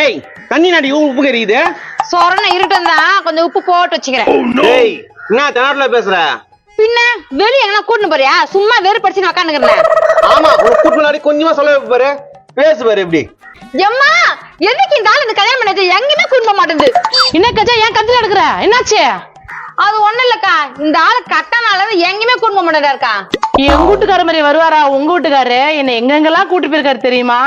ஏய் தண்ணி நாடி உப்பு கறிக்குது? சொரண இருட்டம் தான் கொஞ்சம் உப்பு போட்டு வச்சுக்கிறேன். ஏய் என்ன தெனாட்டுல பேசுற? பின்ன வெளிய எங்கன்னா கூட்டின்னு போறியா? சும்மா வெறு படிச்சு உட்காந்துக்கிறேன் ஆமா கூட்டு முன்னாடி கொஞ்சமா சொல்ல பாரு. பேசு பாரு எப்படி. எம்மா என்னைக்கு இந்த ஆள் இந்த கல்யாணம் பண்ணது? எங்கேயுமே கூட்டு போக மாட்டேங்குது. என்ன கஜா ஏன் கத்துல எடுக்கிற? என்னாச்சு? அது ஒண்ணும் இல்லக்கா. இந்த ஆளு கட்டனால எங்கேயுமே கூட்டு போக மாட்டேங்காருக்கா எங்க வீட்டுக்கார மாதிரி வருவாரா? உங்க வீட்டுக்காரு என்ன எங்கெங்கெல்லாம் கூட்டு போயிருக்காரு தெரியுமா?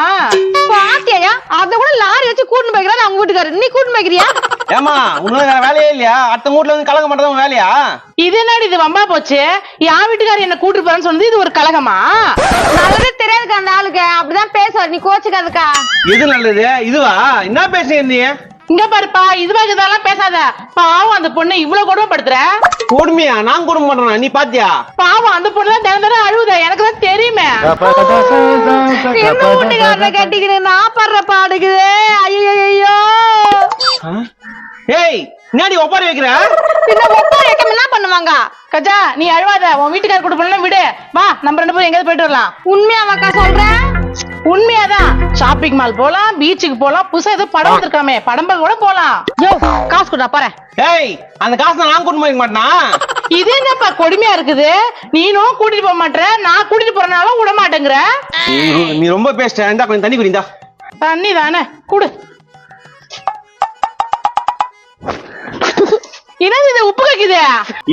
பாத்தியா அத கூட லாரி வச்சு கூட்டின்னு போய்க்கிறாரு அவங்க வீட்டுக்காரு நீ கூட்டின்னு போய்க்கிறியா? ஏமா உனக்கு வேற வேலையே இல்லையா? அடுத்த வீட்ல வந்து கலக்க மாட்டதான் வேலையா? இது என்னடி இது? வம்பா போச்சு. என் வீட்டுக்காரர் என்ன கூட்டு போறேன்னு சொன்னது இது ஒரு கலகமா? நல்லதே தெரியாதுக்கா அந்த ஆளுக்கு. அப்படிதான் பேசுவார். நீ கோச்சுக்காதுக்கா. எது நல்லது? இதுவா? என்ன பேசுறீங்க நீ இங்க பாருப்பா இதுவா இதெல்லாம் பேசாத. பாவம் அந்த பொண்ணை இவ்வளவு கொடுமைப்படுத்துற? கொடுமையா? நான் கொடுமை பண்றேன்? நீ பாத்தியா? பாவம் அந்த பொண்ணு தான் தினம் தினம் அழுவுத. எனக்கு தான் தெரியுமே. என்ன வீட்டுக்காரரை கட்டிக்கிட்டு நான் படுற பாடுக்குது? ஐயோ ஏய் என்னடி ஒப்பாரி வைக்கிற? இந்த ஒப்பா இயக்கம் என்ன பண்ணுவாங்க? கஜா நீ அழுவாத. உன் வீட்டுக்கார கூட விடு. வா நம்ம ரெண்டு பேரும் எங்கேயாவது போயிட்டு வரலாம். உண்மையாவாக்கா சொல்றேன் உண்மையாதான். ஷாப்பிங் மால் போலாம் பீச்சுக்கு போலாம் புதுசா ஏதோ படம் வந்திருக்காமே. படம் பார்க்க கூட போலாம். யோ காசு கொடுடா போறேன் ஏய் அந்த காசை நான் கூட்டு போய் மாட்டேனா? இது என்னப்பா கொடுமையா இருக்குது? நீனும் கூட்டிட்டு போக மாட்டேற. நான் கூட்டிட்டு போறனால விட மாட்டேங்கிற. நீ- ரொம்ப பேசிட்ட இந்தா கொஞ்சம் தண்ணி குடிந்தா தண்ணி தானே. குடு. என்னது இது உப்பு கக்குது?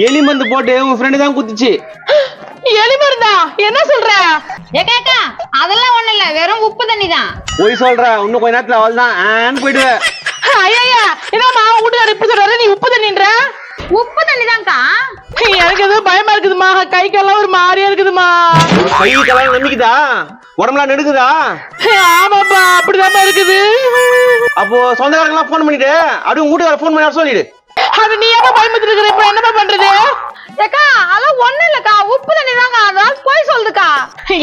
எலி மருந்து போட்டு உன் ஃப்ரெண்டு தான் குத்துச்சு. எலி மருந்தா என்ன சொல்ற? ஏக்கா அக்கா அதெல்லாம் ஒண்ணு இல்ல வெறும் உப்பு தண்ணி தான் போய் சொல்ற இன்னும் கொஞ்ச நேரத்துல அவள் தான் ஆன்னு போயிடுவேன் ஐயா என்னம்மா வீட்டுக்காரர் இப்படி சொல்றாரு நீ உப்பு தண்ணின்ற? உப்பு தண்ணி தான்க்கா எனக்கு எதுவும் பயமா இருக்குதுமா கை கால்லாம் ஒரு மாதிரியா இருக்குதுமா கை கலாம் நம்பிக்குதா? உடம்புலாம் நெடுக்குதா? ஆமாப்பா அப்படிதாம்மா இருக்குது. அப்போ சொந்தக்காரங்களாம் ஃபோன் பண்ணிட்டு அப்படியே உங்க வீட்டுக்கார ஃபோன் பண்ணி சொல்லிடு. அது நீ ஏமா பயமுறுத்தி இருக்கிற இப்ப என்னப்பா பண்றது? ஏக்கா அதெல்லாம் ஒண்ணு இல்லக்கா. உப்பு தண்ணி தாங்க அதனால போய் சொல்லுதுக்கா.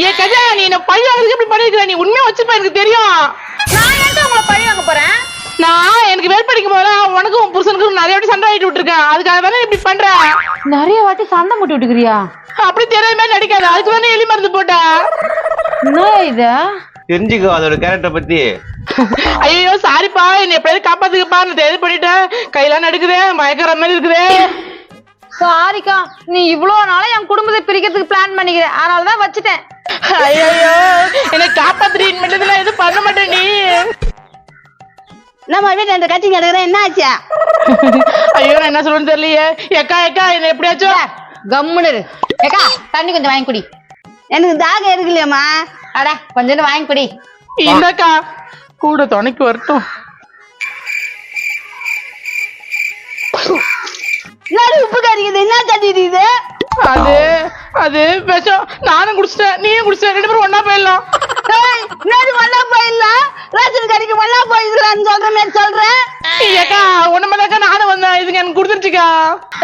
ஏ கஜா நீ என்ன பழி வாங்குறதுக்கு இப்படி பண்ணிருக்கிற? நீ உண்மையா வச்சிருப்ப எனக்கு தெரியும். நான் ஏன்க்கா உங்களை பழி வாங்க போறேன்? நான் எனக்கு வேல் படிக்கும் போது உனக்கும் உன் புருஷனுக்கும் நிறைய வாட்டி சண்டை ஆயிட்டு விட்டுருக்கேன். அதுக்காக தானே இப்படி பண்ற? நிறைய வாட்டி சண்டை போட்டு விட்டுக்கிறியா? அப்படி தெரியாத மாதிரி நடிக்காத. அதுக்கு தானே எலி மருந்து போட்ட? என்ன இது? தெரிஞ்சுக்கோ அதோட கேரக்டர் பத்தி. ஐயோ சாரிப்பா என்ன எப்படியாவது காப்பாத்துக்கப்பா நான் தேதி பண்ணிட்டேன். கையெல்லாம் நடுக்குதே. மயக்கிற மாதிரி இருக்குதே. சாரிக்கா நீ இவ்வளவு நாளா என் குடும்பத்தை பிரிக்கிறதுக்கு பிளான் பண்ணிக்கிற. அதனால தான் வச்சுட்டேன். ஐயோ என்னை காப்பாத்துறீன் மட்டும் எதுவும் பண்ண மாட்டேன் நீ. நம்ம வீட்டுல இந்த கட்சி கிடக்குற என்ன ஆச்சா? ஐயோ நான் என்ன சொல்றேன்னு தெரியலையே. எக்கா எக்கா என்ன எப்படியாச்சும் கம்முனு. ஏக்கா தண்ணி கொஞ்சம் வாங்கி குடி. எனக்கு தாகம் இருக்குல்லையம்மா அட கொஞ்சம் வாங்கி குடி. இந்தக்கா கூட துணைக்கு வரட்டும். என்னடி உப்பு கறிக்குது என்ன தண்ணி இது? அது அது விஷம் நானும் குடிச்சிட்டேன் நீயும் குடிச்சிட்ட ரெண்டு பேரும் ஒண்ணா போயிடலாம். என்னடி மண்ணா போயிடலாம். ரேஷன் கறிக்கு மண்ணா போயிடலான்னு சொல்ற மாதிரி சொல்றேன். ஏக்கா ஒண்ணுமேதாக்கா நானும் வந்தேன். இதுங்க எனக்கு கொடுத்துருச்சுக்கா.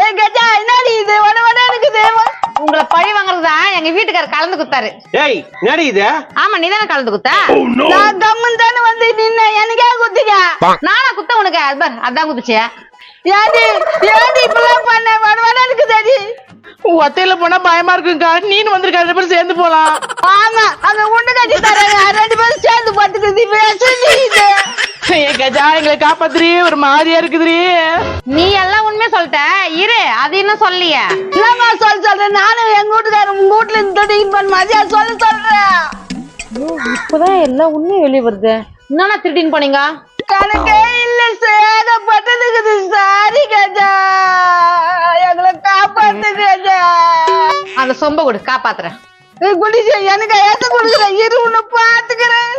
ஏய் கஜா என்னடி இது? ஒண்ணு ஒண்ணு இருக்குது உங்களை பழி வாங்குறது தான் எங்க வீட்டுக்காரர் கலந்து குத்தாரு. ஏய் என்னடி இது? ஆமா நீ தானே கலந்து குத்த? நான் கம்மன் தானே வந்து நின்ன எனக்கே குத்துக்க. நானா குத்த உனக்கு அதான் குத்துச்சு. ஏடி ஏடி இப்பெல்லாம் பண்ண? வட வட இருக்குதாடி ஒத்தையில போனா பயமா இருக்குங்கக்கா நீனு வந்திருக்கா. ரெண்டு பேரும் சேர்ந்து போலாம். ஆமா அந்த உண்டு கட்டி தராங்க ரெண்டு பேரும் சேர்ந்து பட்டுக்குது இது ஏ கஜா எங்களை காப்பாத்துறி. ஒரு மாதிரியா இருக்குதுரி நீ எல்லாம் உண்மையா சொல்லிட்ட. இரு அது இன்னும் சொல்லிய சொல்ல சொல்றேன் நானும் எங்க வீட்டுக்காரர் உங்க வீட்டுல இருந்து பண்ண மாதிரியா சொல்ல சொல்றேன். இப்பதான் எல்லாம் உண்மை வெளியே வருது. என்னன்னா திருடின்னு போனீங்க? கணக்கே இல்ல சேதப்பட்டதுக்குது சாரி அந்த சொம்ப கொடு காப்பாத்துறேன் குடிச்சு எனக்கு ஏத்த கொடுக்குறேன் இரு உன்னை பாத்துக்கிறேன்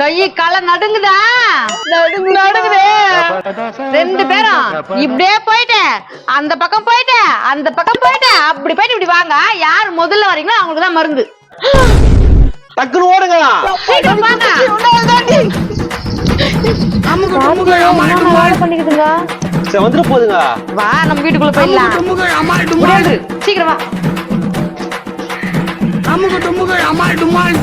கை கால நடுங்குதா நடுங்குதே ரெண்டு பேரும் இப்படியே போயிட்டேன் அந்த பக்கம் போயிட்டேன் அந்த பக்கம் போயிட்டேன் அப்படி போயிட்டு இப்படி வாங்க யார் முதல்ல வரீங்களோ அவங்களுக்கு தான் மருந்து டக்குன்னு ஓடுங்க சீக்கிரம் வாங்க பண்ணிக்கிட்டுங்க சரி வந்துட்டு போகுதுங்க வா நம்ம வீட்டுக்குள்ள போயிடலாம். முடியாது. சீக்கிரம் வா. அமுக டுமுக அமால் டுமால்